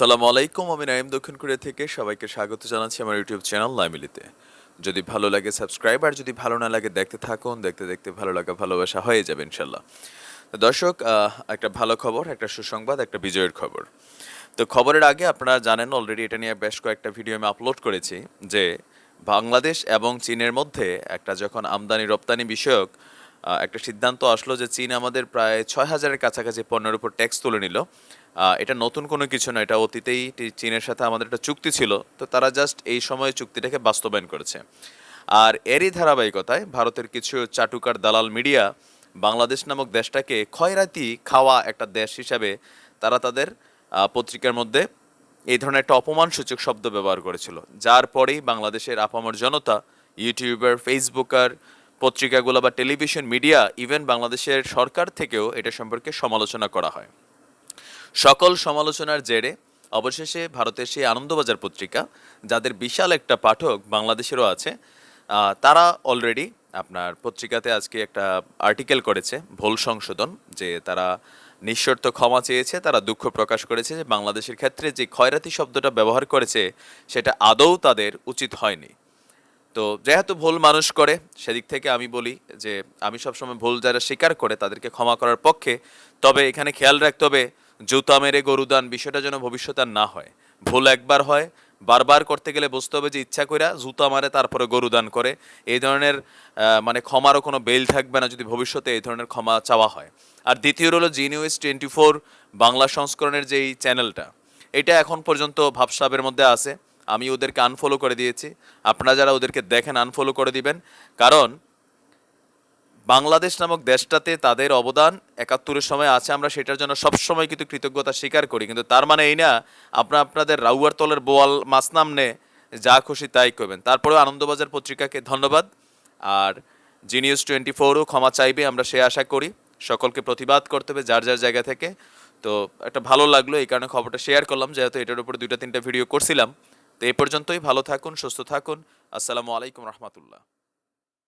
আসসালামু আলাইকুম, আমি নাইম দক্ষিণ কোরিয়া থেকে সবাইকে স্বাগত জানাচ্ছি আমার ইউটিউব চ্যানেল লাইমিলিতে। যদি ভালো লাগে সাবস্ক্রাইব, আর যদি ভালো না লাগে দেখতে থাকুন, দেখতে দেখতে ভালো লাগা, ভালোবাসা হয়ে যাবে ইনশাল্লাহ দর্শক একটা ভালো খবর, একটা সুসংবাদ, একটা বিজয়ের খবর। তো খবরের আগে আপনারা জানেন অলরেডি এটা নিয়ে বেশ কয়েকটা ভিডিও আমি আপলোড করেছি যে বাংলাদেশ এবং চীনের মধ্যে একটা যখন আমদানি রপ্তানি বিষয়ক একটা সিদ্ধান্ত আসলো যে চীন আমাদের প্রায় ছয় হাজারের কাছাকাছি পণ্যের উপর ট্যাক্স তুলে নিল। এটা নতুন কোনো কিছু না এটা অতীতেই চীনের সাথে আমাদের একটা চুক্তি ছিল, তো তারা জাস্ট এই সময়ে চুক্তিটাকে বাস্তবায়ন করেছে। আর এরই ধারাবাহিকতায় ভারতের কিছু চাটুকার দালাল মিডিয়া বাংলাদেশ নামক দেশটাকে খয়রাতি খাওয়া একটা দেশ হিসাবে তারা তাদের পত্রিকার মধ্যে এই ধরনের একটা অপমানসূচক শব্দ ব্যবহার করেছিল। যার পরেই বাংলাদেশের আপামর জনতা, ইউটিউবার, ফেসবুকার পত্রিকাগুলো বা টেলিভিশন মিডিয়া ইভেন বাংলাদেশের সরকার থেকেও এটা সম্পর্কে সমালোচনা করা হয়। সকল সমালোচনার জেরে অবশেষে ভারতের সেই আনন্দবাজার পত্রিকা, যাদের বিশাল একটা পাঠক বাংলাদেশেরও আছে তারা অলরেডি আপনার পত্রিকাতে আজকে একটা আর্টিকেল করেছে, ভুল সংশোধন, যে তারা নিঃশর্ত ক্ষমা চেয়েছে, তারা দুঃখ প্রকাশ করেছে যে বাংলাদেশের ক্ষেত্রে যে খয়রাতি শব্দটা ব্যবহার করেছে, সেটা আদৌ তাদের উচিত হয়নি। তো যেহেতু ভুল মানুষ করে, সেদিক থেকে আমি বলি যে আমি সবসময় ভুল যারা স্বীকার করে তাদেরকে ক্ষমা করার পক্ষে। তবে এখানে খেয়াল রাখতে হবে, জুতা মেরে গরুদান বিষয়টা যেন ভবিষ্যতে না হয়। ভুল একবার হয়, বারবার করতে গেলে বুঝতে হবে যে ইচ্ছা কইরা জুতা মারে তারপরে গরুদান করে। এই ধরনের মানে ক্ষমারও কোনো বেল থাকবে না যদি ভবিষ্যতে এই ধরনের ক্ষমা চাওয়া হয়। আর দ্বিতীয় হলো Zee News twenty four Bangla সংস্করণের যেই চ্যানেলটা এটা এখন পর্যন্ত ভাবসাবের মধ্যে আছে। আমি ওদেরকে আনফলো করে দিয়েছি। আপনারা যারা ওদেরকে দেখেন আনফলো করে দিবেন। কারণ, বাংলাদেশ নামক দেশটাতে তাদের অবদান একাত্তরের সময় আছে। আমরা সেটার জন্য সবসময় কিন্তু কৃতজ্ঞতা স্বীকার করি। কিন্তু তার মানে এই না আপনারা আপনাদের রাউয়ার তলের বোয়াল মাছ নামনে যা খুশি তাই করবেন। তারপরেও আনন্দবাজার পত্রিকাকে ধন্যবাদ। আর জিনিউস টোয়েন্টি ফোরও ক্ষমা চাইবে, আমরা সে আশা করি। সকলকে প্রতিবাদ করতে হবে যার যার জায়গা থেকে। তো একটা ভালো লাগল, এই কারণে খবরটা শেয়ার করলাম। যেহেতু এটার উপরে দুইটা, তিনটা ভিডিও করছিলাম। তো এ পর্যন্তই ভালো থাকুন সুস্থ থাকুন। আসসালামু আলাইকুম রহমতুল্লাহ।